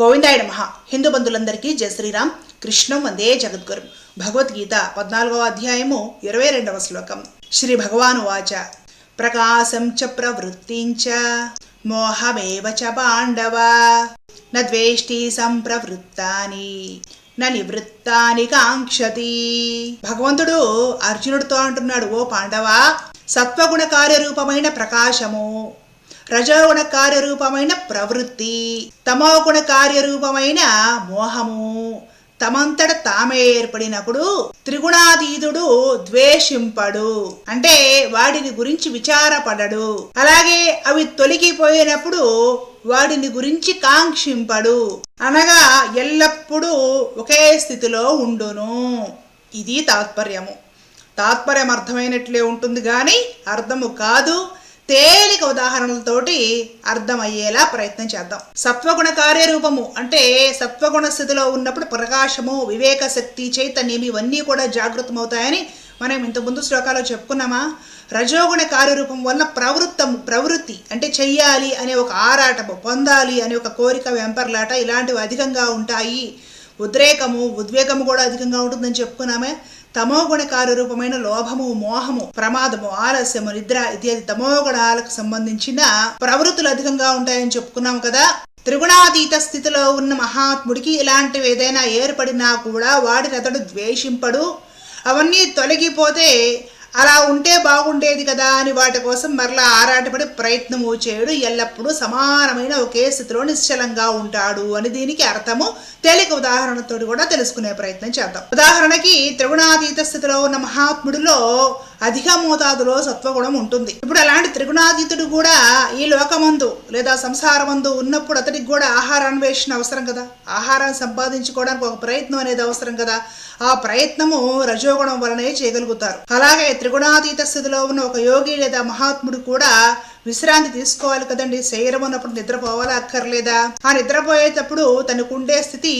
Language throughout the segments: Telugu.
గోవిందాయ మహా హిందూ బంధువులందరికీ జయ శ్రీరామ్. కృష్ణం వందే జగద్గురు. భగవద్గీత పద్నాలుగవ అధ్యాయము ఇరవై రెండవ శ్లోకం. శ్రీ భగవాను వాచ. ప్రకాశం చ ప్రవృత్తించ మోహమేవ చ పాండవ. న సంప్రవృత్తాని న నివృత్తాని కాంక్షతి. భగవంతుడు అర్జునుడితో అంటున్నాడు ఓ పాండవ సత్వగుణ కార్యరూపమైన ప్రకాశము రజోగుణ కార్యరూపమైన ప్రవృత్తి తమోగుణ కార్యరూపమైన మోహము. తమంతట తామే ఏర్పడినప్పుడు త్రిగుణాతీతుడు ద్వేషింపడు. అంటే వాడిని గురించి విచారపడడు. అలాగే అవి తొలగిపోయినప్పుడు వాడిని గురించి కాంక్షింపడు. అనగా ఎల్లప్పుడూ ఒకే స్థితిలో ఉండును. ఇది తాత్పర్యము. తాత్పర్యం అర్థమైనట్లే ఉంటుంది కానీ అర్థము కాదు. తేలిక ఉదాహరణలతోటి అర్థమయ్యేలా ప్రయత్నం చేద్దాం. సత్వగుణ కార్యరూపము అంటే సత్వగుణ స్థితిలో ఉన్నప్పుడు ప్రకాశము వివేక శక్తి చైతన్యం ఇవన్నీ కూడా జాగృతమవుతాయని మనం ఇంతకుముందు శ్లోకాలు చెప్పుకున్నామా? రజోగుణ కార్యరూపం వల్ల ప్రవృత్తం ప్రవృత్తి అంటే చెయ్యాలి అనే ఒక ఆరాటము పొందాలి అనే ఒక కోరిక వెంపర్లాట ఇలాంటివి అధికంగా ఉంటాయి. ఉద్రేకము ఉద్వేగము కూడా అధికంగా ఉంటుందని చెప్పుకున్నామే. తమోగుణ కార్యరూపమైన లోభము మోహము ప్రమాదము ఆలస్యము నిద్ర ఇత్యాది తమోగుణాలకు సంబంధించిన ప్రవృత్తులు అధికంగా ఉంటాయని చెప్పుకున్నాం కదా. త్రిగుణాతీత స్థితిలో ఉన్న మహాత్ముడికి ఇలాంటివి ఏదైనా ఏర్పడినా కూడా వాడిని అతడు ద్వేషింపడు. అవన్నీ తొలగిపోతే అలా ఉంటే బాగుండేది కదా అని వాటి కోసం మరలా ఆరాటపడి ప్రయత్నము చేయడు. ఎల్లప్పుడూ సమానమైన ఒకే స్థితిలో నిశ్చలంగా ఉంటాడు అని దీనికి అర్థము. తేలిక ఉదాహరణతో కూడా తెలుసుకునే ప్రయత్నం చేద్దాం. ఉదాహరణకి త్రిగుణాతీత స్థితిలో ఉన్న మహాత్ముడిలో అధిక మోతాదులో సత్వగుణం ఉంటుంది. ఇప్పుడు అలాంటి త్రిగుణాతీతుడు కూడా ఈ లోకమందు లేదా సంసారమందు ఉన్నప్పుడు అతడికి కూడా ఆహారాన్వేషణ అవసరం కదా. ఆహారాన్ని సంపాదించుకోవడానికి ఒక ప్రయత్నం అనేది అవసరం కదా. ఆ ప్రయత్నము రజోగుణం వలనే చేయగలుగుతారు. అలాగే త్రిగుణాతీత స్థితిలో ఉన్న ఒక యోగి లేదా మహాత్ముడు కూడా విశ్రాంతి తీసుకోవాలి కదండి. శరీరం ఉన్నప్పుడు నిద్రపోవాలా అక్కర్లేదా? ఆ నిద్రపోయేటప్పుడు తనకుండే స్థితి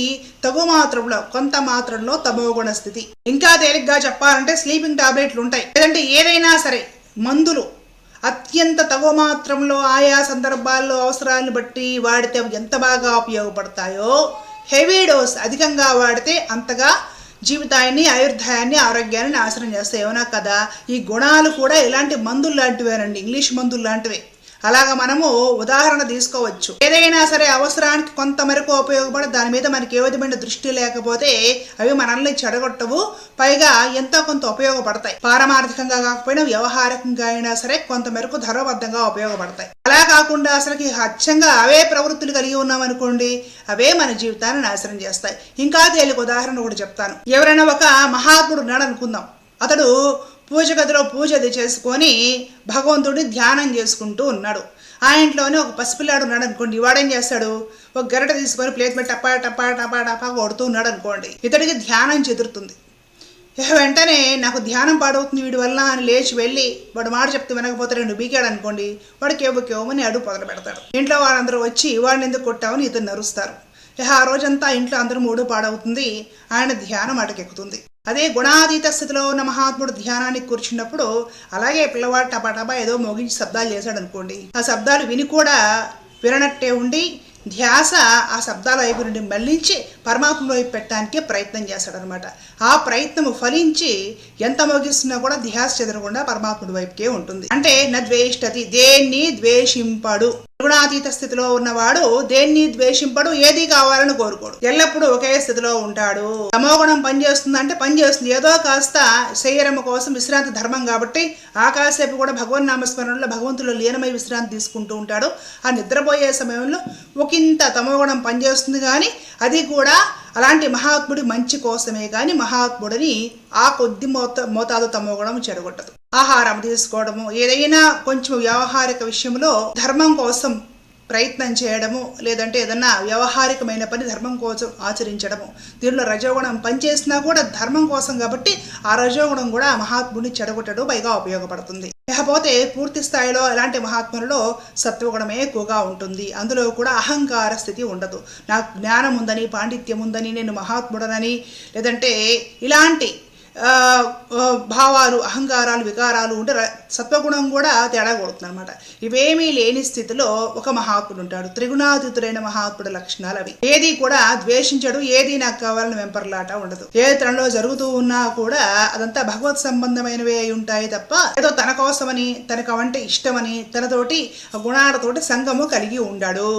తగు మాత్రంలో కొంత మాత్రంలో తమోగుణ స్థితి. ఇంకా తేలిగ్గా చెప్పాలంటే స్లీపింగ్ టాబ్లెట్లు ఉంటాయి లేదంటే ఏదైనా సరే మందులు అత్యంత తగు మాత్రంలో ఆయా సందర్భాల్లో అవసరాలను బట్టి వాడితే అవి ఎంత బాగా ఉపయోగపడతాయో హెవీ డోస్ అధికంగా వాడితే అంతగా జీవితాన్ని ఆయుర్దాయాన్ని ఆరోగ్యాన్ని నాశనం చేస్తాయి. ఏమన్నా కదా? ఈ గుణాలు కూడా ఇలాంటి మందులు లాంటివేనండి. ఇంగ్లీష్ మందులు లాంటివే. అలాగా మనము ఉదాహరణ తీసుకోవచ్చు. ఏదైనా సరే అవసరానికి కొంత మేరకు ఉపయోగపడి దాని మీద మనకి ఏ విధమైన దృష్టి లేకపోతే అవి మనల్ని చెడగొట్టవు. పైగా ఎంతో కొంత ఉపయోగపడతాయి. పారమార్థికంగా కాకపోయినా వ్యవహారికంగా అయినా సరే కొంత మేరకు ధర్మబద్ధంగా ఉపయోగపడతాయి. అలా కాకుండా అసలుకి అచ్చంగా అవే ప్రవృత్తులు కలిగి ఉన్నామనుకోండి అవే మన జీవితాన్ని నాశనం చేస్తాయి. ఇంకా తేలిక ఉదాహరణ కూడా చెప్తాను. ఎవరైనా ఒక మహాత్ముడు ఉన్నాడు అనుకుందాం అతడు పూజ గదిలో పూజ అది చేసుకొని భగవంతుడిని ధ్యానం చేసుకుంటూ ఉన్నాడు. ఆ ఇంట్లోనే ఒక పసిపిల్లాడు ఉన్నాడు అనుకోండి వాడేం చేస్తాడు? ఒక గరిట తీసుకొని ప్లేట్ మీద టపా టపా టపా టపా కొడుతూ ఉన్నాడు అనుకోండి ఇతడికి ధ్యానం చెదురుతుంది. వెంటనే నాకు ధ్యానం పాడవుతుంది వీడి వల్ల అని లేచి వెళ్ళి వాడు మాట చెప్తే వినకపోతే రెండు బీకాడు అనుకోండి వాడు కేవు కేవమని అడుగు పొదలు పెడతాడు. ఇంట్లో వాళ్ళందరూ వచ్చి వాడిని ఎందుకు కొట్టామని ఇతను నరుస్తారు. ఆ రోజంతా ఇంట్లో అందరూ మూడు పాడవుతుంది ఆయన ధ్యానం అటకెక్కుతుంది. అదే గుణాతీత స్థితిలో ఉన్న మహాత్ముడు ధ్యానానికి కూర్చున్నప్పుడు అలాగే పిల్లవాడు టపా టపా ఏదో మోగించి శబ్దాలు చేశాడు అనుకోండి. ఆ శబ్దాలు విని కూడా విననట్టే ఉండి ధ్యాస ఆ శబ్దాల వైపు నుండి మళ్ళించి పరమాత్మ వైపు పెట్టడానికి ప్రయత్నం చేస్తాడనమాట. ఆ ప్రయత్నము ఫలించి ఎంత మోగిస్తున్నా కూడా ధ్యాస చెదరకుండా పరమాత్ముడి వైపుకే ఉంటుంది. అంటే నద్వేష్టతి దేన్ని ద్వేషింపడు. గుణాతీత స్థితిలో ఉన్నవాడు దేన్ని ద్వేషింపడు ఏది కావాలని కోరుకోడు. ఎల్లప్పుడూ ఒకే స్థితిలో ఉంటాడు. తమోగుణం పనిచేస్తుంది అంటే పనిచేస్తుంది. ఏదో కాస్త శరీరం కోసం విశ్రాంతి ధర్మం కాబట్టి ఆకాశేపు కూడా భగవన్ నామస్మరణలో భగవంతుడు లీనమై విశ్రాంతి తీసుకుంటూ ఉంటాడు. ఆ నిద్రపోయే సమయంలో ఒకంత తమోగుణం పనిచేస్తుంది కానీ అది కూడా అలాంటి మహాత్ముడి మంచి కోసమే కానీ మహాత్ముడిని ఆ కొద్ది మోత మోతాదు తమ్మగడం చెడగొట్టదు. ఆహారం తీసుకోవడము ఏదైనా కొంచెం వ్యవహారిక విషయంలో ధర్మం కోసం ప్రయత్నం చేయడము లేదంటే ఏదన్నా వ్యవహారికమైన పని ధర్మం కోసం ఆచరించడము. దీనిలో రజోగుణం పనిచేసినా కూడా ధర్మం కోసం కాబట్టి ఆ రజోగుణం కూడా మహాత్ముని మహాత్ముడిని చెడగొట్టడం పైగా ఉపయోగపడుతుంది. లేకపోతే పూర్తి స్థాయిలో ఎలాంటి మహాత్ములలో సత్వగుణమే ఎక్కువగా ఉంటుంది. అందులో కూడా అహంకార స్థితి ఉండదు. నాకు జ్ఞానం ఉందని పాండిత్యం ఉందని నేను మహాత్ముడనని లేదంటే ఇలాంటి భావాలు అహంకారాలు వికారాలు ఉంటే సత్వగుణం కూడా తేడా కొడుతుంది అనమాట ఇవేమీ లేని స్థితిలో ఒక మహాత్ముడు ఉంటాడు. త్రిగుణాతీతుడైన మహాత్ముడు లక్షణాలు అవి. ఏది కూడా ద్వేషించడు ఏది నాకు కావాలని వెంపర్లాట ఉండదు. ఏ తనలో జరుగుతూ ఉన్నా కూడా అదంతా భగవత్ సంబంధమైనవే అయి ఉంటాయి తప్ప ఏదో తన కోసమని తనకు అంటే ఇష్టమని తనతోటి గుణాలతోటి సంగము కలిగి ఉండాడు.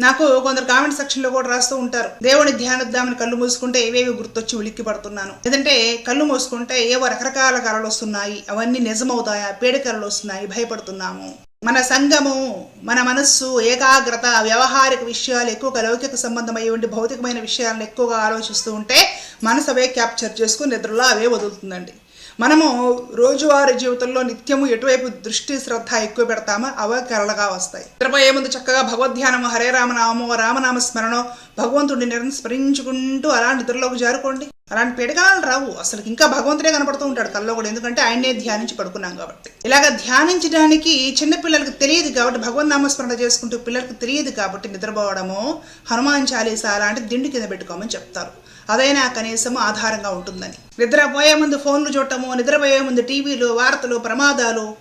నాకు కొందరు కామెంట్ సెక్షన్లో కూడా రాస్తూ ఉంటారు. దేవుని ధ్యానిద్దామని కళ్ళు మూసుకుంటే ఏవేవి గుర్తొచ్చి ఉలిక్కి పడుతున్నాను. లేదంటే కళ్ళు మూసుకుంటే ఏవో రకరకాల కళలు వస్తున్నాయి. అవన్నీ నిజమవుతాయా? పేడి కళలు వస్తున్నాయి. భయపడుతున్నాము. మన సంగము మన మనస్సు ఏకాగ్రత వ్యవహారిక విషయాలు ఎక్కువగా లౌకిక సంబంధమై ఉండి భౌతికమైన విషయాలను ఎక్కువగా ఆలోచిస్తూ ఉంటే మనసు అవే క్యాప్చర్ చేసుకుని నిద్రలో అవే వదులుతుందండి. మనము రోజువారీ జీవితంలో నిత్యము ఎటువైపు దృష్టి శ్రద్ధ ఎక్కువ పెడతామో అవే కరళగా వస్తాయి. నిద్రపోయే ముందు చక్కగా భగవద్ధ్యానము హరే రామనామో రామనామ స్మరణో భగవంతుడిని నిరంతరం స్మరించుకుంటూ అలా నిద్రలోకి జారుకోండి. అలాంటి పెడగాలు రావు. అసలు ఇంకా భగవంతుడే కనపడుతూ ఉంటాడు కల్లో కూడా ఎందుకంటే ఆయనే ధ్యానించి పడుకున్నాం కాబట్టి. ఇలాగ ధ్యానించడానికి చిన్నపిల్లలకు తెలియదు కాబట్టి భగవన్ నామస్మరణ చేసుకుంటూ పిల్లలకు తెలియదు కాబట్టి నిద్రపోవడము హనుమాన్ చాలీసా అలాంటి దిండు కింద పెట్టుకోమని చెప్తారు. అదైనా కనీసం ఆధారంగా ఉంటుందని. నిద్రపోయే ముందు ఫోన్లు చూడటము నిద్రపోయే ముందు టీవీలు వార్తలు ప్రమాదాలు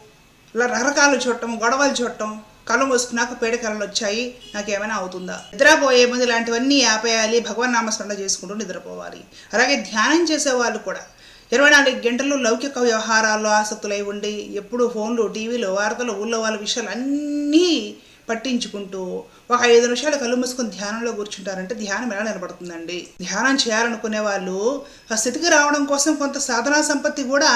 ఇలా రకరకాలు చూడటం గొడవలు చూడటం కళ్ళు మూసుకున్నాక పేడ కళలు వచ్చాయి నాకేమైనా అవుతుందా? నిద్రపోయే ముందు ఇలాంటివన్నీ ఆపేయాలి భగవన్ నామస్మరణ చేసుకుంటూ నిద్రపోవాలి. అలాగే ధ్యానం చేసే వాళ్ళు కూడా. ఇరవై నాలుగు గంటలు లౌకిక వ్యవహారాల్లో ఆసక్తులై ఉండి ఎప్పుడు ఫోన్లు టీవీలు వార్తలు ఊళ్ళో వాళ్ళ విషయాలు అన్నీ పట్టించుకుంటూ ఒక ఐదు నిమిషాలు కళ్ళు మూసుకొని ధ్యానంలో కూర్చుంటారంటే ధ్యానం ఎలా నిలబడుతుందండి? ధ్యానం చేయాలనుకునే వాళ్ళు ఆ స్థితికి రావడం కోసం కొంత సాధనా సంపత్తి కూడా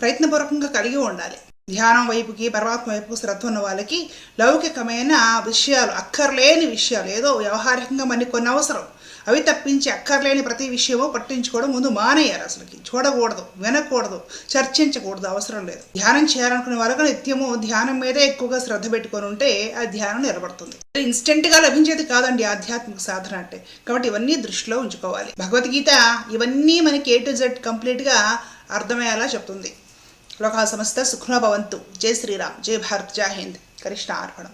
ప్రయత్నపూర్వకంగా కలిగి ఉండాలి. ధ్యానం వైపుకి పరమాత్మ వైపుకి శ్రద్ధ ఉన్న వాళ్ళకి లౌకికమైన విషయాలు అక్కర్లేని విషయాలు ఏదో వ్యవహారికంగా మనకి కొన్ని అవసరం. అవి తప్పించి అక్కర్లేని ప్రతి విషయమో పట్టించుకోవడం ముందు మానేయాలి అసలుకి. చూడకూడదు వినకూడదు చర్చించకూడదు అవసరం లేదు. ధ్యానం చేయాలనుకునే వరకు నిత్యము ధ్యానం మీదే ఎక్కువగా శ్రద్ధ పెట్టుకొని ఉంటే ఆ ధ్యానం నిలబడుతుంది. ఇన్స్టెంట్గా లభించేది కాదండి ఆధ్యాత్మిక సాధన అంటే. కాబట్టి ఇవన్నీ దృష్టిలో ఉంచుకోవాలి. భగవద్గీత ఇవన్నీ మనకి ఏ టు జెడ్ కంప్లీట్గా అర్థమయ్యేలా చెప్తుంది. లోకా సమస్త సుఖ్నో భవంతు. జై శ్రీరామ్. జై భారత్. జై హింద్. కృష్ణ అర్పణం